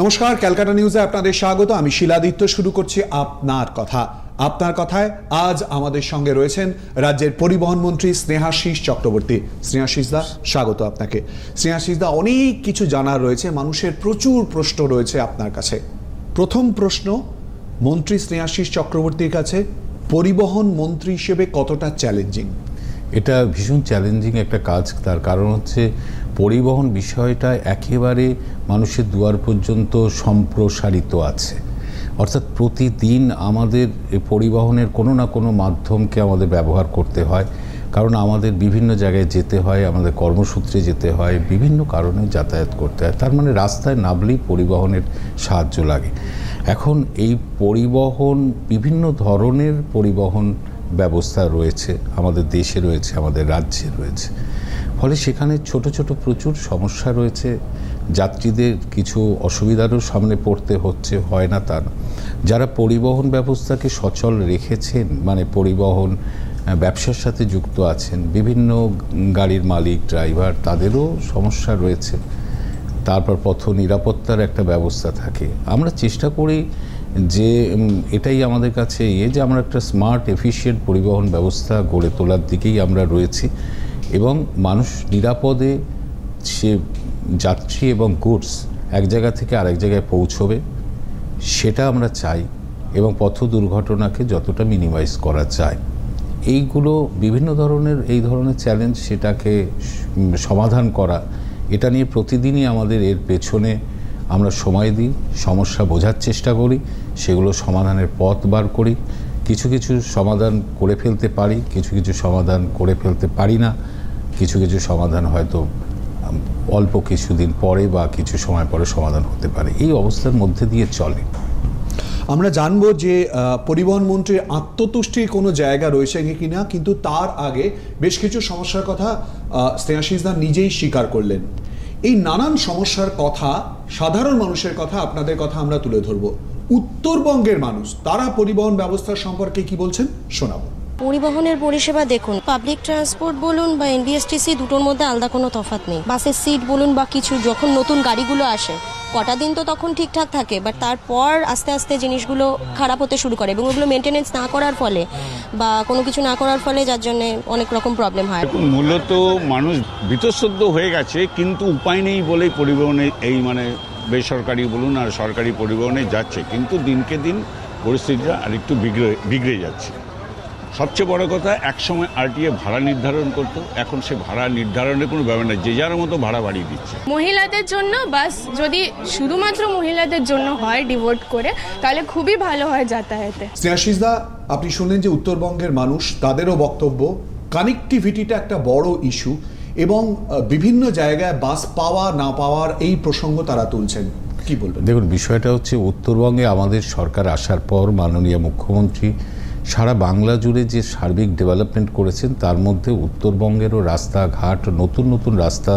নমস্কার, ক্যালকাটা নিউজে আপনাদের স্বাগত। আমি শিলাদিত্য শুরু করছি আপনার কথা। আপনার কথায় আজ আমাদের সঙ্গে রয়েছেন রাজ্যের পরিবহন মন্ত্রী স্নেহাশিস চক্রবর্তী। স্নেহাশিস দা, স্বাগত আপনাকে। স্নেহাশিস দা, অনেক কিছু জানার রয়েছে। মানুষের প্রচুর প্রশ্ন রয়েছে আপনার কাছে। প্রথম প্রশ্ন, মন্ত্রী স্নেহাশিস চক্রবর্তীর কাছে পরিবহন মন্ত্রী হিসেবে কতটা চ্যালেঞ্জিং এটা ভীষণ চ্যালেঞ্জিং একটা কাজ। তার কারণ হচ্ছে পরিবহন বিষয়টা একেবারে মানুষের দুয়ার পর্যন্ত সম্প্রসারিত আছে। অর্থাৎ প্রতিদিন আমাদের পরিবহনের কোনো না কোনো মাধ্যমকে আমাদের ব্যবহার করতে হয়। কারণ আমাদের বিভিন্ন জায়গায় যেতে হয়, আমাদের কর্মসূত্রে যেতে হয়, বিভিন্ন কারণে যাতায়াত করতে হয়। তার মানে রাস্তায় নামলেই পরিবহনের সাহায্য লাগে। এখন এই পরিবহন, বিভিন্ন ধরনের পরিবহন ব্যবস্থা রয়েছে, আমাদের দেশে রয়েছে, আমাদের রাজ্যে রয়েছে। ফলে সেখানে ছোট ছোট প্রচুর সমস্যা রয়েছে। যাত্রীদের কিছু অসুবিধারও সামনে পড়তে হচ্ছে, হয় না তা না। যারা পরিবহন ব্যবস্থাকে সচল রেখেছেন মানে পরিবহন ব্যবসার সাথে যুক্ত আছেন, বিভিন্ন গাড়ির মালিক, ড্রাইভার, তাদেরও সমস্যা রয়েছে। তারপর পথ নিরাপত্তার একটা ব্যবস্থা থাকে। আমরা চেষ্টা করি যে এটাই আমাদের কাছে ইয়ে যে, আমরা একটা স্মার্ট, এফিশিয়েন্ট পরিবহন ব্যবস্থা গড়ে তোলার দিকেই আমরা রয়েছি। এবং মানুষ নিরাপদে সে যাত্রী এবং গুডস এক জায়গা থেকে আরেক জায়গায় পৌঁছবে, সেটা আমরা চাই এবং পথ দুর্ঘটনাকে যতটা মিনিমাইজ করা যায়। এইগুলো বিভিন্ন ধরনের, এই ধরনের চ্যালেঞ্জ সেটাকে সমাধান করা, এটা নিয়ে প্রতিদিনই আমাদের এর পেছনে আমরা সময় দিই, সমস্যা বোঝার চেষ্টা করি, সেগুলো সমাধানের পথ বার করি। কিছু কিছু সমাধান করে ফেলতে পারি, কিছু কিছু সমাধান করে ফেলতে পারি না। কিছু কিছু সমাধান হয়তো অল্প কিছুদিন পরে বা কিছু সময় পরে সমাধান হতে পারে। এই অবস্থার মধ্যে দিয়ে চলে। আমরা জানব যে পরিবহন মন্ত্রীর আত্মতুষ্টির কোনো জায়গা রয়েছে কি কিনা, কিন্তু তার আগে বেশ কিছু সমস্যার কথা স্নেহাশিস দা নিজেই স্বীকার করলেন। এই নানান সমস্যার কথা, সাধারণ মানুষের কথা, আপনাদের কথা আমরা তুলে ধরবো। উত্তরবঙ্গের মানুষ, তারা পরিবহন ব্যবস্থা সম্পর্কে কি বলছেন, শোনাবো। পরিবহনের পরিষেবা দেখুন। পাবলিক ট্রান্সপোর্ট বলুন বা এনবিএসটিসি, দুটোর মধ্যে আলাদা কোনো তফাৎ নেই। বাসের সিট বলুন বা কিছু, যখন নতুন গাড়িগুলো আসে, কটা দিন তো তখন ঠিকঠাক থাকে বাট তারপর আস্তে আস্তে জিনিসগুলো খারাপ হতে শুরু করে এবং ওগুলো মেনটেনেন্স না করার ফলে বা কোনো কিছু না করার ফলে যার জন্য অনেক রকম প্রবলেম হয়। মূলত মানুষ বিতঃসদ্য হয়ে গেছে, কিন্তু উপায় নেই বলেই পরিবহনে এই মানে বেসরকারি বলুন আর সরকারি পরিবহনে যাচ্ছে। কিন্তু দিনকে দিন পরিস্থিতিটা আরেকটু বিগড়ে বিগড়ে যাচ্ছে। সবচেয়ে বড় কথা একসময় আরটিএ ভাড়া নির্ধারণ করতো। এখন সে ভাড়া নির্ধারণের কোনো ব্যাপার না যে যার মতো ভাড়া বাড়িয়ে দিচ্ছে। মহিলাদের জন্য বাস যদি শুধুমাত্র মহিলাদের জন্য হয় ডিভোট করে তাহলে খুবই ভালো হয় যাতায়াতে। স্নেহাশিস দা আপনি শুনলেন যে উত্তরবঙ্গের মানুষ তাদেরও বক্তব্য কানেক্টিভিটিটা একটা বড় ইস্যু এবং বিভিন্ন জায়গায় বাস পাওয়া না পাওয়ার এই প্রসঙ্গ তারা তুলছেন। কি বলবেন? দেখুন বিষয়টা হচ্ছে উত্তরবঙ্গে আমাদের সরকার আসার পর মাননীয় মুখ্যমন্ত্রী সারা বাংলা জুড়ে যে সার্বিক ডেভেলপমেন্ট করেছেন, তার মধ্যে উত্তরবঙ্গেরও রাস্তাঘাট, নতুন নতুন রাস্তা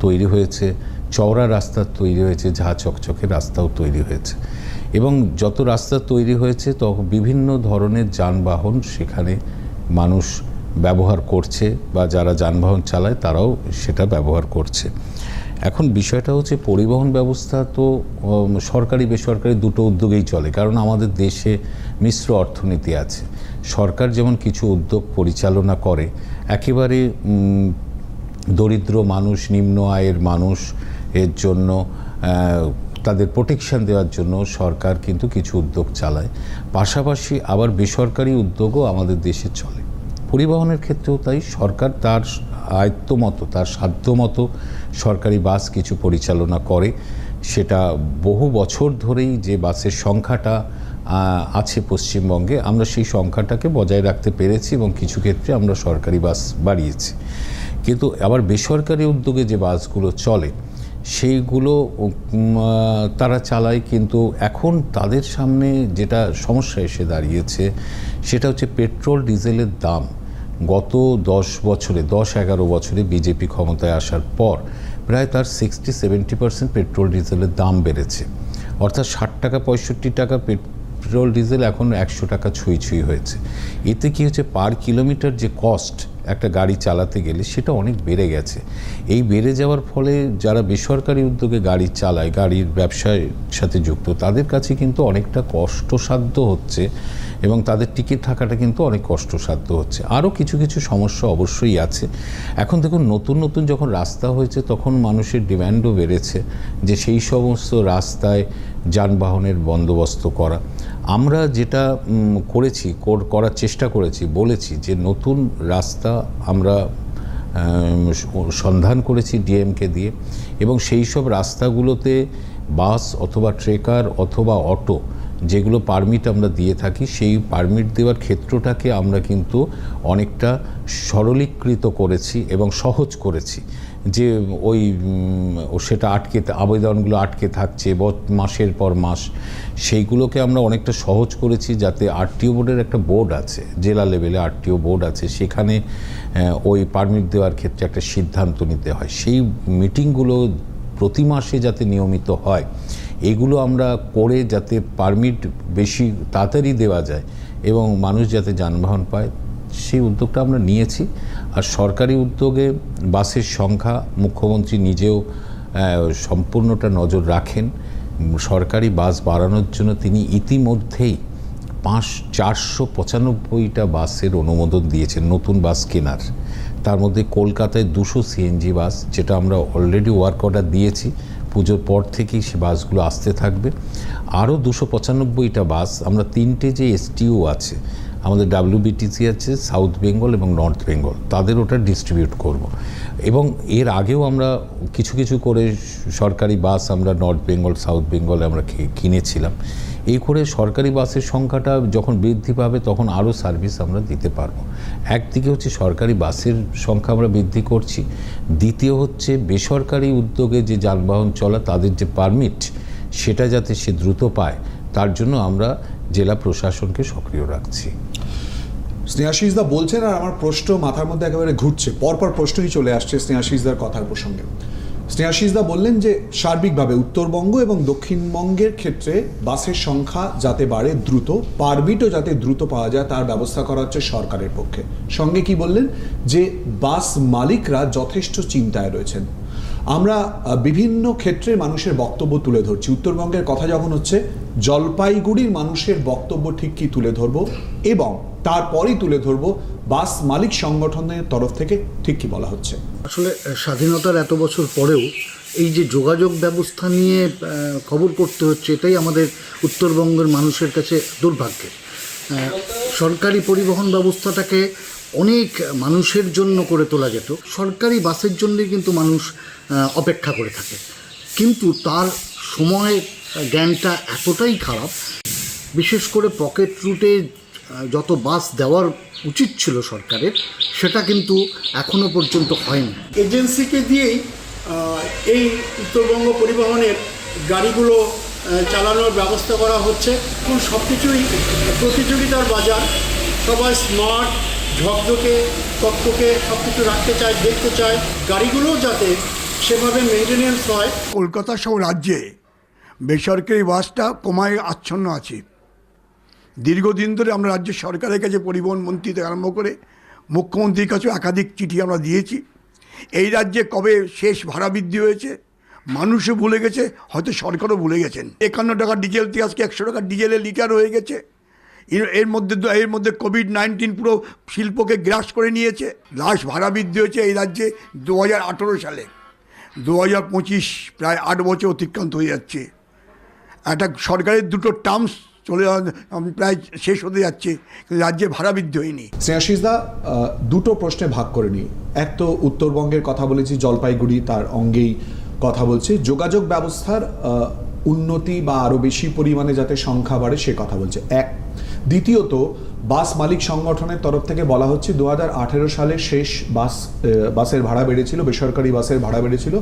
তৈরি হয়েছে, চওড়া রাস্তা তৈরি হয়েছে, ঝা চকচকে রাস্তাও তৈরি হয়েছে। এবং যত রাস্তা তৈরি হয়েছে তখন বিভিন্ন ধরনের যানবাহন সেখানে মানুষ ব্যবহার করছে বা যারা যানবাহন চালায়, তারাও সেটা ব্যবহার করছে। এখন বিষয়টা হচ্ছে পরিবহন ব্যবস্থা তো সরকারি বেসরকারি দুটো উদ্যোগেই চলে, কারণ আমাদের দেশে মিশ্র অর্থনীতি আছে। সরকার যেমন কিছু উদ্যোগ পরিচালনা করে, একেবারে দরিদ্র মানুষ, নিম্ন আয়ের মানুষ এর জন্য তাদের প্রোটেকশন দেওয়ার জন্য সরকার কিন্তু কিছু উদ্যোগ চালায়। পাশাপাশি আবার বেসরকারি উদ্যোগও আমাদের দেশে চলে। পরিবহনের ক্ষেত্রেও তাই সরকার তার আয়ত্ত মতো তার সাধ্য মতো সরকারি বাস কিছু পরিচালনা করে। সেটা বহু বছর ধরেই যে বাসের সংখ্যাটা আছে পশ্চিমবঙ্গে, আমরা সেই সংখ্যাটাকে বজায় রাখতে পেরেছি এবং কিছু ক্ষেত্রে আমরা সরকারি বাস বাড়িয়েছি। কিন্তু আবার বেসরকারি উদ্যোগে যে বাসগুলো চলে, সেইগুলো তারা চালায় কিন্তু এখন তাদের সামনে যেটা সমস্যা এসে দাঁড়িয়েছে, সেটা হচ্ছে পেট্রোল, ডিজেলের দাম। গত দশ বছরে, দশ এগারো বছরে বিজেপি ক্ষমতায় আসার পর প্রায় তার সিক্সটি সেভেন্টি পার্সেন্ট পেট্রোল ডিজেলের দাম বেড়েছে। অর্থাৎ ষাট টাকা, পঁয়ষট্টি টাকা পেট্রোল ডিজেল এখন একশো টাকা ছুঁই ছুঁই হয়েছে। এতে কি হচ্ছে, পার কিলোমিটার যে কস্ট একটা গাড়ি চালাতে গেলে সেটা অনেক বেড়ে গেছে। এই বেড়ে যাওয়ার ফলে যারা বেসরকারি উদ্যোগে গাড়ি চালায়, গাড়ির ব্যবসার সাথে যুক্ত, তাদের কাছে কিন্তু অনেকটা কষ্টসাধ্য হচ্ছে এবং তাদের টিকিট থাকাটা কিন্তু অনেক কষ্টসাধ্য হচ্ছে। আরও কিছু কিছু সমস্যা অবশ্যই আছে। এখন দেখুন, নতুন নতুন যখন রাস্তা হয়েছে, তখন মানুষের ডিম্যান্ডও বেড়েছে যে সেই সমস্ত রাস্তায় যানবাহনের বন্দোবস্ত করা। আমরা যেটা করেছি করার চেষ্টা করেছি, বলেছি যে নতুন রাস্তা আমরা সন্ধান করেছি ডিএমকে দিয়ে এবং সেই সব রাস্তাগুলোতে বাস অথবা ট্রেকার অথবা অটো যেগুলো পারমিট আমরা দিয়ে থাকি, সেই পারমিট দেওয়ার ক্ষেত্রটাকে আমরা কিন্তু অনেকটা সরলীকৃত করেছি এবং সহজ করেছি। যে ওই সেটা আটকে, আবেদনগুলো আটকে থাকছে মাসের পর মাস, সেইগুলোকে আমরা অনেকটা সহজ করেছি যাতে আরটিও বোর্ডের একটা বোর্ড আছে, জেলা লেভেলে আরটিও বোর্ড আছে, সেখানে ওই পারমিট দেওয়ার ক্ষেত্রে একটা সিদ্ধান্ত নিতে হয়। সেই মিটিংগুলো প্রতি মাসে যাতে নিয়মিত হয় এগুলো আমরা করে যাতে পারমিট বেশি তাড়াতাড়ি দেওয়া যায় এবং মানুষ যাতে যানবাহন পায়, সেই উদ্যোগটা আমরা নিয়েছি। আর সরকারি উদ্যোগে বাসের সংখ্যা মুখ্যমন্ত্রী নিজেও সম্পূর্ণটা নজর রাখেন। সরকারি বাস বাড়ানোর জন্য তিনি ইতিমধ্যেই পাঁচ চারশো পঁচানব্বইটা বাসের অনুমোদন দিয়েছেন, নতুন বাস কেনার। তার মধ্যে কলকাতায় দুশো সিএনজি বাস, যেটা আমরা অলরেডি ওয়ার্ক অর্ডার দিয়েছি। পুজোর পর থেকেই সে বাসগুলো আসতে থাকবে আরও দুশো পঁচানব্বইটা বাস, আমরা তিনটে যে এসটিও আছে, আমাদের ডাব্লিউবিটিসি আছে, সাউথ বেঙ্গল এবং নর্থ বেঙ্গল, তাদের ওটা ডিস্ট্রিবিউট করব। এবং এর আগেও আমরা কিছু কিছু করে সরকারি বাস আমরা নর্থ বেঙ্গল, সাউথ বেঙ্গলে আমরা কিনেছিলাম এই করে সরকারি বাসের সংখ্যাটা যখন বৃদ্ধি পাবে, তখন আরও সার্ভিস আমরা দিতে পারব। একদিকে হচ্ছে সরকারি বাসের সংখ্যা আমরা বৃদ্ধি করছি। দ্বিতীয় হচ্ছে বেসরকারি উদ্যোগে যে যানবাহন চলা, তাদের যে পারমিট সেটা যাতে সে দ্রুত পায়, তার জন্য আমরা জেলা প্রশাসনকে সক্রিয় রাখছি। স্নেহাশিসদা বলছেন আর আমার প্রশ্ন মাথার মধ্যে একেবারে ঘুরছে। পরপর প্রশ্নই চলে আসছে স্নেহাশিসদার কথার প্রসঙ্গে। স্নেহাশিসদা বললেন যে সার্বিকভাবে উত্তরবঙ্গ এবং দক্ষিণবঙ্গের ক্ষেত্রে বাসের সংখ্যা যাতে বাড়ে দ্রুত পারমিটও যাতে দ্রুত পাওয়া যায়, তার ব্যবস্থা করা হচ্ছে সরকারের পক্ষে। সঙ্গে কি বললেন? যে বাস মালিকরা যথেষ্ট চিন্তায় রয়েছেন। আমরা বিভিন্ন ক্ষেত্রে মানুষের বক্তব্য তুলে ধরছি। উত্তরবঙ্গের কথা যখন হচ্ছে, জলপাইগুড়ির মানুষের বক্তব্য ঠিক কি তুলে ধরবো এবং তারপরেই তুলে ধরবো বাস মালিক সংগঠনের তরফ থেকে ঠিক কি বলা হচ্ছে। আসলে স্বাধীনতার এত বছর পরেও এই যে যোগাযোগ ব্যবস্থা নিয়ে খবর করতে হচ্ছে, এটাই আমাদের উত্তরবঙ্গের মানুষের কাছে দুর্ভাগ্যের। সরকারি পরিবহন ব্যবস্থাটাকে অনেক মানুষের জন্য করে তোলা যেত। সরকারি বাসের জন্যই কিন্তু মানুষ অপেক্ষা করে থাকে। কিন্তু তার সময় জ্ঞানটা এতটাই খারাপ, বিশেষ করে পকেট রুটে যত বাস দেওয়ার উচিত ছিল সরকারের, সেটা কিন্তু এখনও পর্যন্ত হয়নি। এজেন্সিকে দিয়েই এই উত্তরবঙ্গ পরিবহনের গাড়িগুলো চালানোর ব্যবস্থা করা হচ্ছে। এখন সব কিছুই প্রতিযোগিতার বাজার। সবাই স্মার্ট ঝকঝকে তত্ত্বকে সব কিছু রাখতে চায়, দেখতে চায়, গাড়িগুলোও যাতে সেভাবে মেনটেনেন্স হয়। কলকাতা সহ রাজ্যে বেসরকারি বাসটা কমায় আচ্ছন্ন আছে। দীর্ঘদিন ধরে আমরা রাজ্য সরকারের কাছে পরিবহন মন্ত্রী থেকে আরম্ভ করে মুখ্যমন্ত্রীর কাছেও একাধিক চিঠি আমরা দিয়েছি। এই রাজ্যে কবে শেষ ভাড়া বৃদ্ধি হয়েছে, মানুষও ভুলে গেছে, হয়তো সরকারও ভুলে গেছেন। একান্ন টাকা ডিজেল থেকে আজকে একশো টাকা ডিজেলের লিটার হয়ে গেছে। এর- মধ্যে এর মধ্যে কোভিড নাইন্টিন পুরো শিল্পকে গ্রাস করে নিয়েছে। লাস্ট ভাড়া বৃদ্ধি হয়েছে এই রাজ্যে দু হাজার আঠেরো সালে। দু পঁচিশ প্রায় আট বছর অতিক্রান্ত হয়ে যাচ্ছে। একটা সরকারের দুটো টার্মস চলে প্রায় শেষ হতে যাচ্ছে কিন্তু রাজ্যে ভাড়া বৃদ্ধি হয়নি। আহ, দুটো প্রশ্নে ভাগ করে নিই। এক তো উত্তরবঙ্গের কথা বলেছি জলপাইগুড়ি তার অঙ্গেই কথা বলছি। যোগাযোগ ব্যবস্থার উন্নতি বা আরও বেশি পরিমাণে যাতে সংখ্যা বাড়ে সে কথা বলছে। এক দ্বিতীয়ত, বাস মালিক সংগঠনের তরফ থেকে বলা হচ্ছে দু হাজার আঠেরো সালে শেষ বাস বাসের ভাড়া বেড়েছিল, বেসরকারি বাসের ভাড়া বেড়েছিল।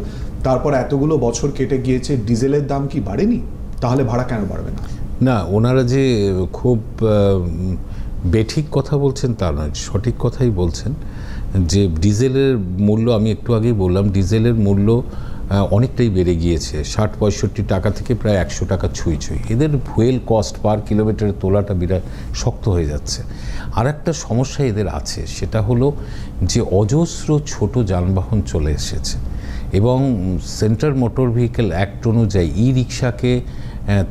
তারপর এতগুলো বছর কেটে গিয়েছে, ডিজেলের দাম কি বাড়েনি? তাহলে ভাড়া কেন বাড়বে না? না, ওনারা যে খুব বেঠিক কথা বলছেন তা নয়, সঠিক কথাই বলছেন। যে ডিজেলের মূল্য, আমি একটু আগেই বললাম, ডিজেলের মূল্য অনেকটাই বেড়ে গিয়েছে। ষাট, পঁয়ষট্টি টাকা থেকে প্রায় একশো টাকা ছুঁই ছুঁই। এদের ফুয়েল কস্ট পার কিলোমিটারে তোলাটা বিরাট শক্ত হয়ে যাচ্ছে। আর একটা সমস্যা এদের আছে, সেটা হলো যে অজস্র ছোট যানবাহন চলে এসেছে এবং সেন্ট্রাল মোটর ভেহিকেল অ্যাক্ট অনুযায়ী ই রিক্সাকে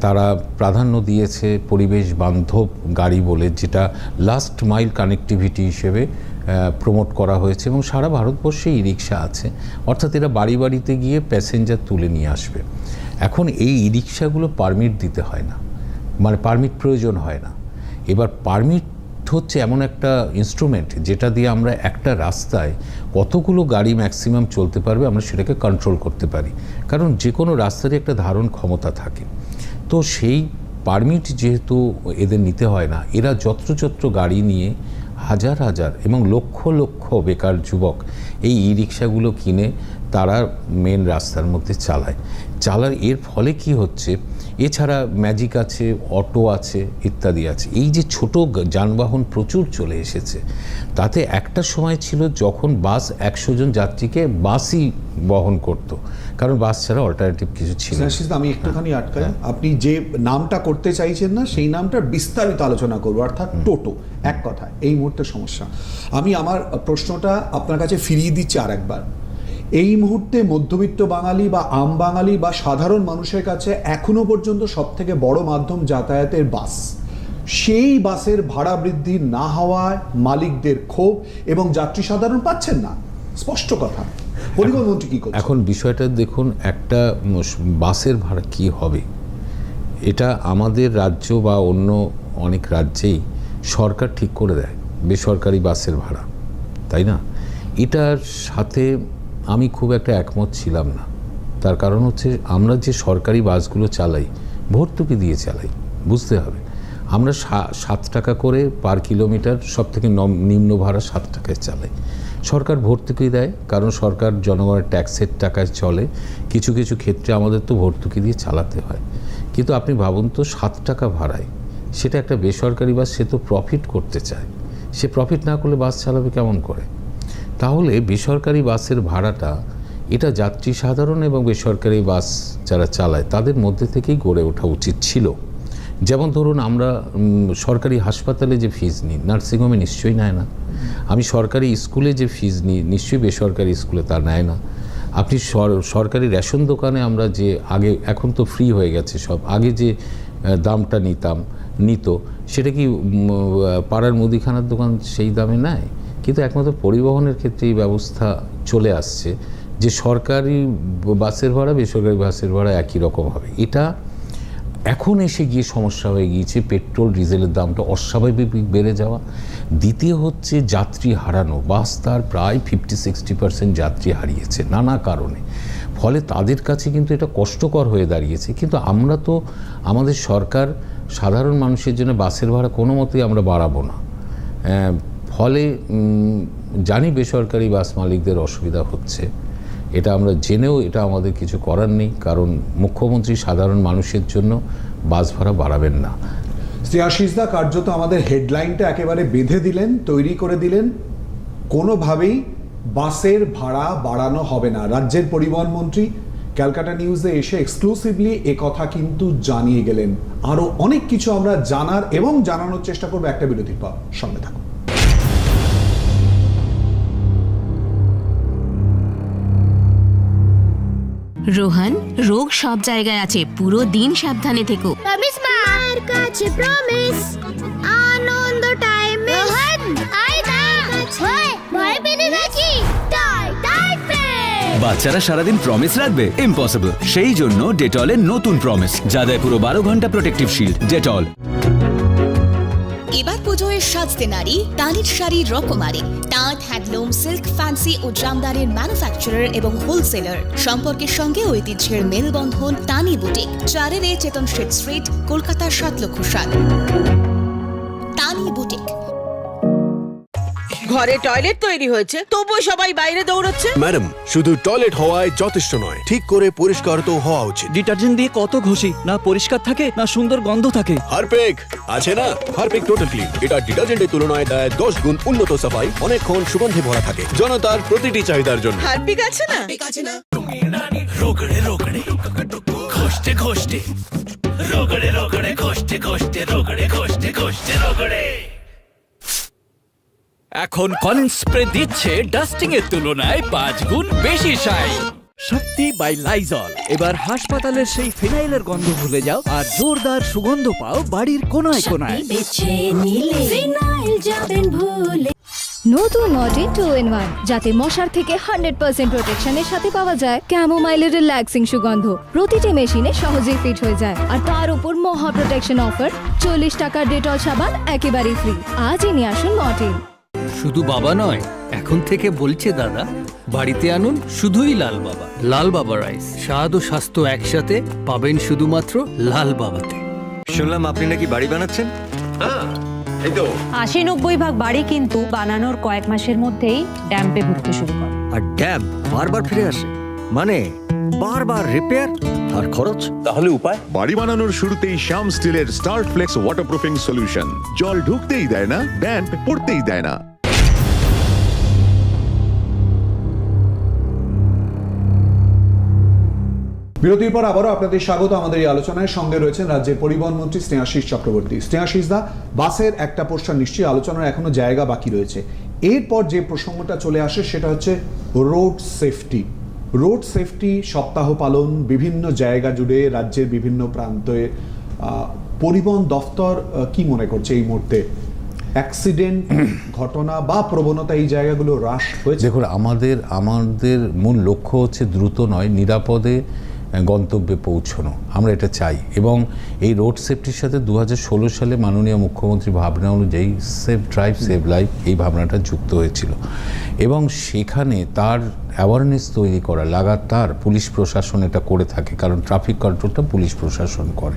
তারা প্রাধান্য দিয়েছে পরিবেশ বান্ধব গাড়ি বলে, যেটা লাস্ট মাইল কানেক্টিভিটি হিসেবে প্রমোট করা হয়েছে এবং সারা ভারতবর্ষে ই রিক্সা আছে। অর্থাৎ এরা বাড়ি বাড়িতে গিয়ে প্যাসেঞ্জার তুলে নিয়ে আসবে। এখন এই ই রিক্সাগুলো পারমিট দিতে হয় না। মানে পারমিট প্রয়োজন হয় না। এবার পারমিট হচ্ছে এমন একটা ইনস্ট্রুমেন্ট যেটা দিয়ে আমরা একটা রাস্তায় কতগুলো গাড়ি ম্যাক্সিমাম চলতে পারবে আমরা সেটাকে কন্ট্রোল করতে পারি। কারণ যে কোনো রাস্তারই একটা ধারণ ক্ষমতা থাকে। তো সেই পারমিট যেহেতু এদের নিতে হয় না, এরা যত্রযত্র গাড়ি নিয়ে হাজার হাজার এবং লক্ষ লক্ষ বেকার যুবক এই ই রিক্সাগুলো কিনে তারা মেন রাস্তার মধ্যে চালায়। চালার এর ফলে কি হচ্ছে? এছাড়া ম্যাজিক আছে অটো আছে, ইত্যাদি আছে। এই যে ছোট যানবাহন প্রচুর চলে এসেছে, তাতে একটা সময় ছিল যখন বাস একশো জন যাত্রীকে বাসই বহন করত। কারণ বাস ছাড়া অল্টারনেটিভ কিছু ছিল। আমি একটুখানি আটকাই। আপনি যে নামটা করতে চাইছেন না সেই নামটার বিস্তারিত আলোচনা করব। অর্থাৎ টোটো এক কথা এই মুহূর্তে সমস্যা। আমি আমার প্রশ্নটা আপনার কাছে ফিরিয়ে দিচ্ছি আর একবার এই মুহূর্তে মধ্যবিত্ত বাঙালি বা আম বাঙালি বা সাধারণ মানুষের কাছে এখনও পর্যন্ত সব থেকে বড় মাধ্যম যাতায়াতের বাস। সেই বাসের ভাড়া বৃদ্ধি না হওয়ায় মালিকদের ক্ষোভ এবং যাত্রী সাধারণ পাচ্ছেন না। স্পষ্ট কথা। পরিবহন মন্ত্রী কি করছে এখন বিষয়টা দেখুন, একটা বাসের ভাড়া কি হবে? এটা আমাদের রাজ্য বা অন্য অনেক রাজ্যেই সরকার ঠিক করে দেয়, বেসরকারি বাসের ভাড়া, তাই না? এটার সাথে আমি খুব একটা একমত ছিলাম না। তার কারণ হচ্ছে আমরা যে সরকারি বাসগুলো চালাই, ভর্তুকি দিয়ে চালাই, বুঝতে হবে। আমরা সাত টাকা করে পার কিলোমিটার সব থেকে নিম্ন ভাড়া সাত টাকায় চালাই। সরকার ভর্তুকি দেয়, কারণ সরকার জনগণের ট্যাক্সের টাকায় চলে। কিছু কিছু ক্ষেত্রে আমাদের তো ভর্তুকি দিয়ে চালাতে হয়। কিন্তু আপনি ভাবুন তো, সাত টাকা ভাড়ায় সেটা একটা বেসরকারি বাস, সে তো প্রফিট করতে চায়। সে প্রফিট না করলে বাস চালাবে কেমন করে? তাহলে বেসরকারি বাসের ভাড়াটা, এটা যাত্রী সাধারণ এবং বেসরকারি বাস যারা চালায়, তাদের মধ্যে থেকেই গড়ে ওঠা উচিত ছিল। যেমন ধরুন আমরা সরকারি হাসপাতালে যে ফিজ নিই নার্সিংহোমে নিশ্চয়ই নেয় না। আমি সরকারি স্কুলে যে ফিজ নিই, নিশ্চয়ই বেসরকারি স্কুলে তা নেয় না। আপনি সর- সরকারি রেশন দোকানে আমরা যে আগে, এখন তো ফ্রি হয়ে গেছে সব, আগে যে দামটা নিতাম, নিত, সেটা কি পাড়ার মুদিখানার দোকান সেই দামে নেয়? কিন্তু একমাত্র পরিবহনের ক্ষেত্রে এই ব্যবস্থা চলে আসছে যে সরকারি বাসের ভাড়া, বেসরকারি বাসের ভাড়া একই রকম হবে। এটা এখন এসে গিয়ে সমস্যা হয়ে গিয়েছে, পেট্রোল, ডিজেলের দামটা অস্বাভাবিক বেড়ে যাওয়া। দ্বিতীয় হচ্ছে যাত্রী হারানো, বাস তার প্রায় ফিফটি সিক্সটি পার্সেন্ট যাত্রী হারিয়েছে নানা কারণে। ফলে তাদের কাছে কিন্তু এটা কষ্টকর হয়ে দাঁড়িয়েছে। কিন্তু আমরা তো, আমাদের সরকার সাধারণ মানুষের জন্য বাসের ভাড়া কোনো মতেই আমরা বাড়াবো না। ফলে জানি বেসরকারি বাস মালিকদের অসুবিধা হচ্ছে। এটা আমরা জেনেও এটা আমাদের কিছু করার নেই, কারণ মুখ্যমন্ত্রী সাধারণ মানুষের জন্য বাস ভাড়া বাড়াবেন না। শ্রেয়াশিসদা কার্যত আমাদের হেডলাইনটা একেবারে বেঁধে দিলেন, তৈরি করে দিলেন। কোনোভাবেই বাসের ভাড়া বাড়ানো হবে না। রাজ্যের পরিবহন মন্ত্রী ক্যালকাটা নিউজে এসে এক্সক্লুসিভলি এ কথা কিন্তু জানিয়ে গেলেন। আরও অনেক কিছু আমরা জানার এবং জানানোর চেষ্টা করব। একটা বিরতির পর সঙ্গে থাকুন। রোহন রোগ সব জায়গায় আছে পুরো দিন সাবধানে থেকো। প্রমিস মার কাছে প্রমিস আনন্দ টাইমে রোহন আই না হয় ভয় টাই টাই বাচ্চারা সারাদিন প্রমিস রাখবে ইম্পসিবল সেই জন্য ডেটলের নতুন প্রমিস যা দেয় পুরো বারো ঘণ্টা প্রোটেক্টিভ শিল্ড ডেটল সাজতে নারী তাঁতের শাড়ি রকমারি, তাঁত, হ্যান্ডলুম, সিল্ক, ফ্যান্সি ও জামদানির ম্যানুফ্যাকচারার এবং হোলসেলার। সম্পর্কের সঙ্গে ঐতিহ্যের মেলবন্ধন তানি বুটিক, চারের এ চেতন স্ট্রিট স্ট্রিট, কলকাতার সাত লক্ষ সাত। ঘরে টয়লেট তৈরি হয়েছে তবুও সবাই বাইরে দৌড়চ্ছে? ম্যাডাম শুধু টয়লেট হওয়ায় যথেষ্ট নয় ঠিক করে পরিষ্কার তো হওয়া উচিত। ডিটারজেন্ট দিয়ে কত ঘষি? না পরিষ্কার থাকে না সুন্দর গন্ধ থাকে। হারপেক আছে না? Harpic total clean. এটা ডিটারজেন্টের তুলনায় দেয় দশ গুণ উন্নত সাফাই অনেকক্ষণ সুগন্ধে ভরা থাকে। জনতার প্রতিটি চাহিদার জন্য। হারপিক আছে না? রোকড়ে রোকড়ে ঘষতে ঘষতে। রোগড়ে রোগড়ে ঘষতে ঘষতে রোগড়ে ঘষতে ঘষতে রোগড়ে। এখন কলিন স্প্রে দিচ্ছে ডাস্টিং এর তুলনায় পাঁচ গুণ বেশি শাইন শক্তি বাই লাইজল। এবার হাসপাতালের সেই ফিনাইলের গন্ধ ভুলে যাও আর জোরদার সুগন্ধ পাও বাড়ির কোনায় কোনায়। নতুন মর্টিন টু ইন ওয়ান যাতে মশার থেকে হান্ড্রেড পার্সেন্ট প্রোটেকশনের সাথে পাওয়া যায়। ক্যামোমাইলের রিল্যাক্সিং সুগন্ধ প্রতিটি মেশিনে সহজেই ফিট হয়ে যায়। আর তার উপর মহা প্রোটেকশন অফার চল্লিশ টাকার ডেটল সাবান একেবারেই ফ্রি আজই নিয়ে আসুন মর্টিন শুধু বাবা নয় এখন থেকে বলছে দাদা বাড়িতে আনুন শুধুই লাল বাবা। লাল বাবা রাইস স্বাদ ও স্বাস্থ্য একসাথে পাবেন শুধুমাত্র লাল বাবাতে। শুনলাম আপনি নাকি বাড়ি বানাচ্ছেন? আশি নব্বই ভাগ বাড়ি কিন্তু বানানোর কয়েক মাসের মধ্যেই ড্যাম্পে ভুগতে শুরু করে। আর ড্যাম বারবার ফিরে আসে। মানে বারবার রিপেয়ার আর খরচ। তাহলে উপায়? বাড়ি বানানোর শুরুতেই শ্যাম স্টিলের স্টার ফ্লেক্স ওয়াটারপ্রুফিং সলিউশন জল ঢুকতেই দেয় না ড্যাম্প পড়তেই দেয় না। বিরতির পর আবারও আপনাদের স্বাগত। আমাদের এই আলোচনায় সঙ্গে রয়েছেন রাজ্যের পরিবহন মন্ত্রী স্নেহাশিস চক্রবর্তী। স্নেহাশিস দা বাসের একটা পোর্শন নিশ্চয়ই আলোচনার এখনও জায়গা বাকি রয়েছে। এরপর যে প্রসঙ্গটা চলে আসে সেটা হচ্ছে রোড সেফটি। রোড সেফটি সপ্তাহ পালন বিভিন্ন জায়গা জুড়ে রাজ্যের বিভিন্ন প্রান্তে পরিবহন দফতর কি মনে করছে এই মুহূর্তে? অ্যাক্সিডেন্ট ঘটনা বা প্রবণতা এই জায়গাগুলো হ্রাস হয়েছে? দেখুন আমাদের আমাদের মূল লক্ষ্য হচ্ছে দ্রুত নয় নিরাপদে গন্তব্যে পৌঁছানো। আমরা এটা চাই। এবং এই রোড সেফটির সাথে দু হাজার ষোলো সালে মাননীয় মুখ্যমন্ত্রী ভাবনা অনুযায়ী সেফ ড্রাইভ সেভ লাইফ এই ভাবনাটা যুক্ত হয়েছিল। এবং সেখানে তার অ্যাওয়ারনেস তৈরি করা, লাগাতার পুলিশ প্রশাসন এটা করে থাকে, কারণ ট্রাফিক কন্ট্রোলটা পুলিশ প্রশাসন করে।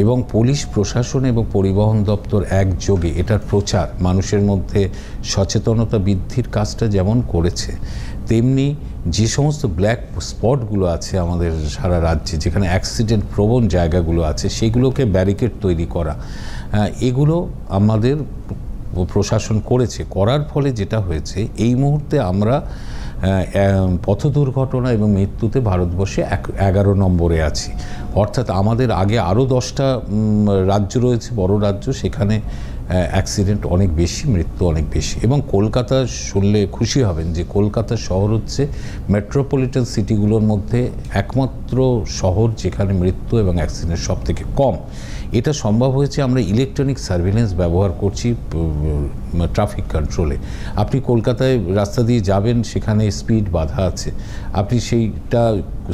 এবং পুলিশ প্রশাসন এবং পরিবহন দপ্তর একযোগে এটার প্রচার মানুষের মধ্যে সচেতনতা বৃদ্ধির কাজটা যেমন করেছে তেমনি যে সমস্ত ব্ল্যাক স্পটগুলো আছে আমাদের সারা রাজ্যে, যেখানে অ্যাক্সিডেন্ট প্রবণ জায়গাগুলো আছে, সেগুলোকে ব্যারিকেড তৈরি করা এগুলো আমাদের প্রশাসন করেছে। করার ফলে যেটা হয়েছে, এই মুহূর্তে আমরা পথ দুর্ঘটনা এবং মৃত্যুতে ভারতবর্ষে এক, এগারো নম্বরে আছি। অর্থাৎ আমাদের আগে আরও দশটা রাজ্য রয়েছে, বড় রাজ্য, সেখানে অ্যাক্সিডেন্ট অনেক বেশি, মৃত্যু অনেক বেশি। এবং কলকাতা শুনলে খুশি হবেন যে কলকাতা শহর হচ্ছে মেট্রোপলিটন সিটিগুলোর মধ্যে একমাত্র শহর যেখানে মৃত্যু এবং অ্যাক্সিডেন্ট সব থেকে কম। এটা সম্ভব হয়েছে আমরা ইলেকট্রনিক সার্ভিলেন্স ব্যবহার করছি ট্রাফিক কন্ট্রোলে আপনি কলকাতায় রাস্তা দিয়ে যাবেন, সেখানে স্পিড বাধা আছে। আপনি সেইটা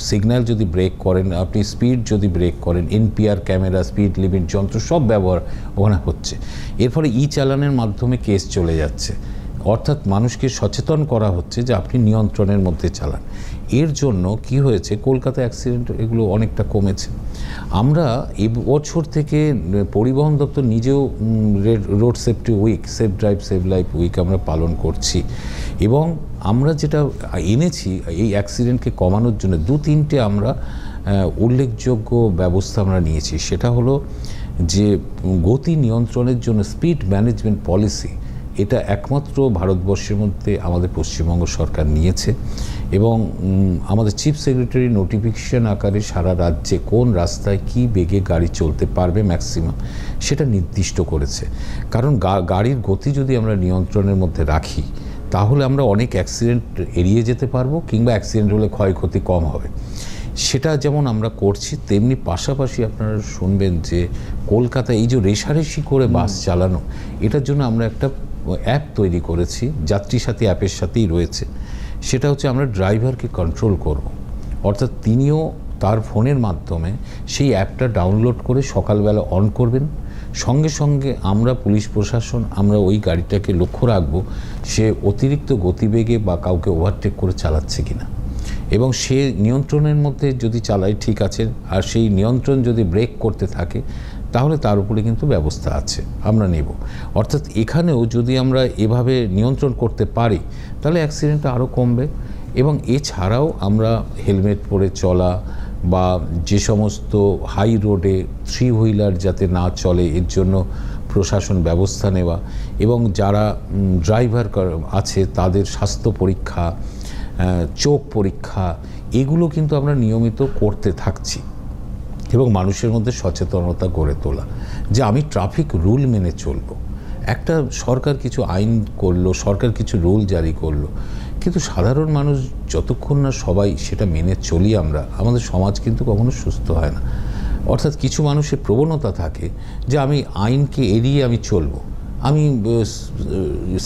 সিগন্যাল যদি ব্রেক করেন, আপনি স্পিড যদি ব্রেক করেন এনপিআর ক্যামেরা স্পিড লিমিট যন্ত্র সব ব্যবহার ওখানে হচ্ছে। এর ফলে ই চালানের মাধ্যমে কেস চলে যাচ্ছে। অর্থাৎ মানুষকে সচেতন করা হচ্ছে যে আপনি নিয়ন্ত্রণের মধ্যে চালান। এর জন্য কি হয়েছে কলকাতা অ্যাক্সিডেন্ট এগুলো অনেকটা কমেছে। আমরা এবছর থেকে পরিবহন দপ্তর নিজেও road safety week safe drive save life week আমরা পালন করছি। এবং আমরা যেটা এনেছি, এই অ্যাক্সিডেন্টকে কমানোর জন্য দু তিনটে আমরা উল্লেখযোগ্য ব্যবস্থা আমরা নিয়েছি। সেটা হলো যে গতি নিয়ন্ত্রণের জন্য স্পিড ম্যানেজমেন্ট পলিসি এটা একমাত্র ভারতবর্ষের মধ্যে আমাদের পশ্চিমবঙ্গ সরকার নিয়েছে এবং আমাদের চিফ সেক্রেটারি নোটিফিকেশন আকারে সারা রাজ্যে কোন রাস্তায় কি বেগে গাড়ি চলতে পারবে ম্যাক্সিমাম সেটা নির্দিষ্ট করেছে। কারণ গা- গাড়ির গতি যদি আমরা নিয়ন্ত্রণের মধ্যে রাখি তাহলে আমরা অনেক অ্যাক্সিডেন্ট এড়িয়ে যেতে পারব কিংবা অ্যাক্সিডেন্ট হলে ক্ষয়ক্ষতি কম হবে। সেটা যেমন আমরা করছি তেমনি পাশাপাশি আপনারা শুনবেন যে কলকাতা এই যে রেশারেশি করে বাস চালানো এটার জন্য আমরা একটা অ্যাপ তৈরি করেছি, যাত্রী সাথী অ্যাপের সাথেই রয়েছে। সেটা হচ্ছে আমরা ড্রাইভারকে কন্ট্রোল করব। অর্থাৎ তিনিও তার ফোনের মাধ্যমে সেই অ্যাপটা ডাউনলোড করে সকালবেলা অন করবেন। সঙ্গে সঙ্গে আমরা পুলিশ প্রশাসন, আমরা ওই গাড়িটাকে লক্ষ্য রাখব সে অতিরিক্ত গতিবেগে বা কাউকে ওভারটেক করে চালাচ্ছে কিনা। এবং সে নিয়ন্ত্রণের মধ্যে যদি চালায় ঠিক আছে, আর সেই নিয়ন্ত্রণ যদি ব্রেক করতে থাকে তাহলে তার উপরে কিন্তু ব্যবস্থা আছে, আমরা নেব। অর্থাৎ এখানেও যদি আমরা এভাবে নিয়ন্ত্রণ করতে পারি, তাহলে অ্যাক্সিডেন্টটা আরও কমবে। এবং এছাড়াও আমরা হেলমেট পরে চলা বা যে সমস্ত হাই রোডে থ্রি হুইলার যাতে না চলে, এর জন্য প্রশাসন ব্যবস্থা নেওয়া এবং যারা ড্রাইভার আছে, তাদের স্বাস্থ্য পরীক্ষা চোখ পরীক্ষা, এগুলো কিন্তু আমরা নিয়মিত করতে থাকছি। এবং মানুষের মধ্যে সচেতনতা গড়ে তোলা, যে আমি ট্রাফিক রুল মেনে চলবো। একটা সরকার কিছু আইন করল, সরকার কিছু রুল জারি করল, কিন্তু সাধারণ মানুষ যতক্ষণ না সবাই সেটা মেনে চলি আমরা, আমাদের সমাজ কিন্তু কখনো সুস্থ হয় না। অর্থাৎ কিছু মানুষের প্রবণতা থাকে যে আমি আইনকে এড়িয়ে আমি চলবো, আমি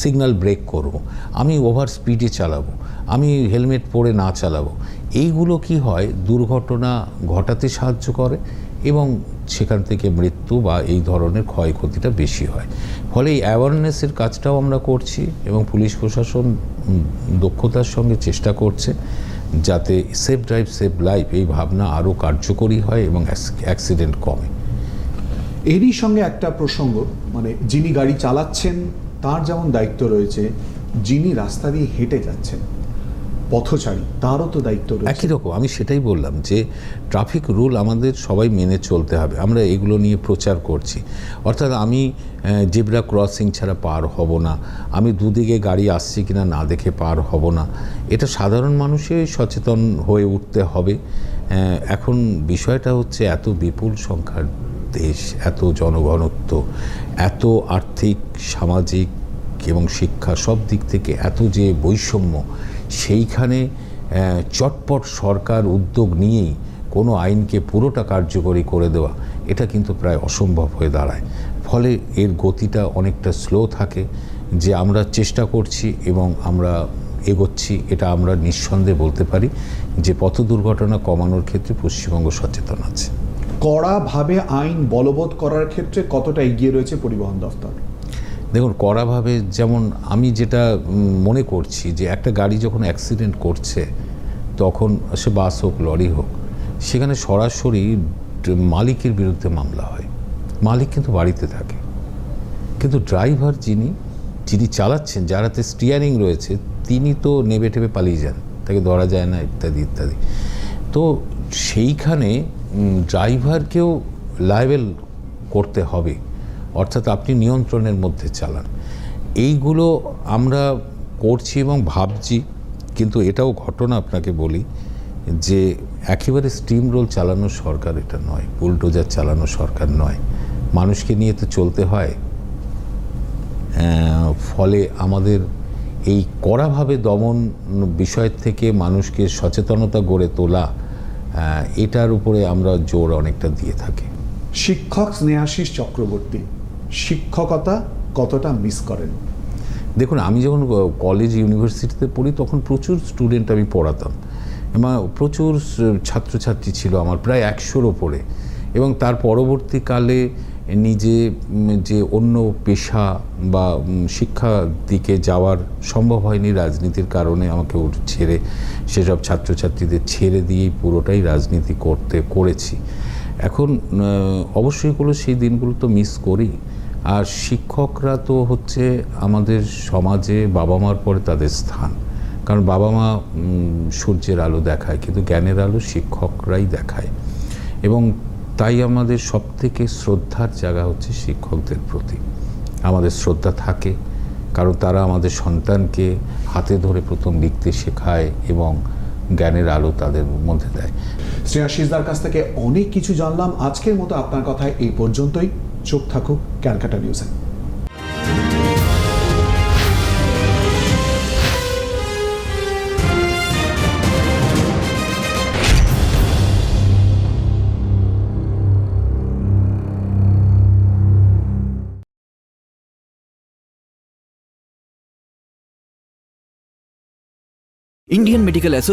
সিগন্যাল ব্রেক করব, আমি ওভার স্পিডে চালাবো। আমি হেলমেট পরে না চালাবো। এইগুলো কি হয়? দুর্ঘটনা ঘটাতে সাহায্য করে এবং সেখান থেকে মৃত্যু বা এই ধরনের ক্ষয়ক্ষতিটা বেশি হয়। ফলে এই অ্যাওয়ারনেসের কাজটাও আমরা করছি এবং পুলিশ প্রশাসন দক্ষতার সঙ্গে চেষ্টা করছে যাতে সেফ ড্রাইভ সেভ লাইফ এই ভাবনা আরও কার্যকরী হয় এবং অ্যাক্সিডেন্ট কমে। এরই সঙ্গে একটা প্রসঙ্গ মানে যিনি গাড়ি চালাচ্ছেন, তার যেমন দায়িত্ব রয়েছে, যিনি রাস্তা দিয়ে হেঁটে যাচ্ছেন। পথচারী, তারও তো দায়িত্ব একই রকম, আমি সেটাই বললাম যে ট্রাফিক রুল আমাদের সবাই মেনে চলতে হবে, আমরা এগুলো নিয়ে প্রচার করছি। অর্থাৎ আমি জেব্রা ক্রসিং ছাড়া পার হব না, আমি দুদিকে গাড়ি আসছে কিনা না দেখে পার হব না, এটা সাধারণ মানুষই সচেতন হয়ে উঠতে হবে। এখন বিষয়টা হচ্ছে এত বিপুল সংখ্যার দেশ, এত জনঘনত্ব, এত আর্থিক, সামাজিক এবং শিক্ষা সব দিক থেকে এত যে বৈষম্য সেইখানে চটপট সরকার উদ্যোগ নিয়েই কোনো আইনকে পুরোটা কার্যকরী করে দেওয়া, এটা কিন্তু প্রায় অসম্ভব হয়ে দাঁড়ায়। ফলে এর গতিটা অনেকটা স্লো থাকে যে আমরা চেষ্টা করছি এবং আমরা এগোচ্ছি, এটা আমরা নিঃসন্দেহে বলতে পারি যে পথ দুর্ঘটনা কমানোর ক্ষেত্রে পশ্চিমবঙ্গ সচেতন আছে। কড়াভাবে আইন বলবৎ করার ক্ষেত্রে কতটা এগিয়ে রয়েছে পরিবহন দফতর? দেখুন, কড়াভাবে যেমন আমি যেটা মনে করছি যে একটা গাড়ি যখন অ্যাক্সিডেন্ট করছে, তখন সে বাস হোক, লরি হোক, সেখানে সরাসরি মালিকের বিরুদ্ধে মামলা হয়। মালিক কিন্তু বাড়িতে থাকে। কিন্তু ড্রাইভার যিনি যিনি চালাচ্ছেন, যার হাতে স্টিয়ারিং রয়েছে, তিনি তো নেবে টেবে পালিয়ে যান, তাকে ধরা যায় না, ইত্যাদি ইত্যাদি। তো সেইখানে ড্রাইভারকেও লাইবেল করতে হবে। অর্থাৎ আপনি নিয়ন্ত্রণের মধ্যে চালান। এইগুলো আমরা করছি এবং ভাবছি, কিন্তু এটাও ঘটনা আপনাকে বলি যে একেবারে স্টিম রোল চালানো সরকার এটা নয় বুলডোজার চালানো সরকার নয়। মানুষকে নিয়ে তো চলতে হয়। ফলে আমাদের এই কড়াভাবে দমন বিষয়ের থেকে মানুষকে সচেতনতা গড়ে তোলা এটার উপরে আমরা জোর অনেকটা দিয়ে থাকি। শিক্ষক স্নেহাশিস চক্রবর্তী শিক্ষকতা কতটা মিস করেন? দেখুন, আমি যখন কলেজ ইউনিভার্সিটিতে পড়ি, তখন প্রচুর স্টুডেন্ট আমি পড়াতাম। এবং প্রচুর ছাত্রছাত্রী ছিল আমার, প্রায় একশোর ওপরে। এবং তার পরবর্তীকালে নিজে যে অন্য পেশা বা শিক্ষা দিকে যাওয়ার সম্ভব হয়নি রাজনীতির কারণে আমাকে ছেড়ে, সেসব ছাত্রছাত্রীদের ছেড়ে দিয়েই পুরোটাই রাজনীতি করতে, করেছি। এখন অবশ্যই এগুলো সেই দিনগুলো তো মিস করি। আর শিক্ষকরা তো হচ্ছে আমাদের সমাজে বাবা মার পরে তাদের স্থান। কারণ বাবা মা সূর্যের আলো দেখায়, কিন্তু জ্ঞানের আলো শিক্ষকরাই দেখায়। এবং তাই আমাদের সবথেকে শ্রদ্ধার জায়গা হচ্ছে শিক্ষকদের প্রতি। আমাদের শ্রদ্ধা থাকে, কারণ তারা আমাদের সন্তানকে হাতে ধরে প্রথম লিখতে শেখায় এবং জ্ঞানের আলো তাদের মধ্যে দেয়। স্নেহাশিসদার কাছ থেকে অনেক কিছু জানলাম। আজকের মতো আপনার কথায় এই পর্যন্তই। চোখ থাকুক ক্যালকাটা নিউজে ইন্ডিয়ান মেডিকেল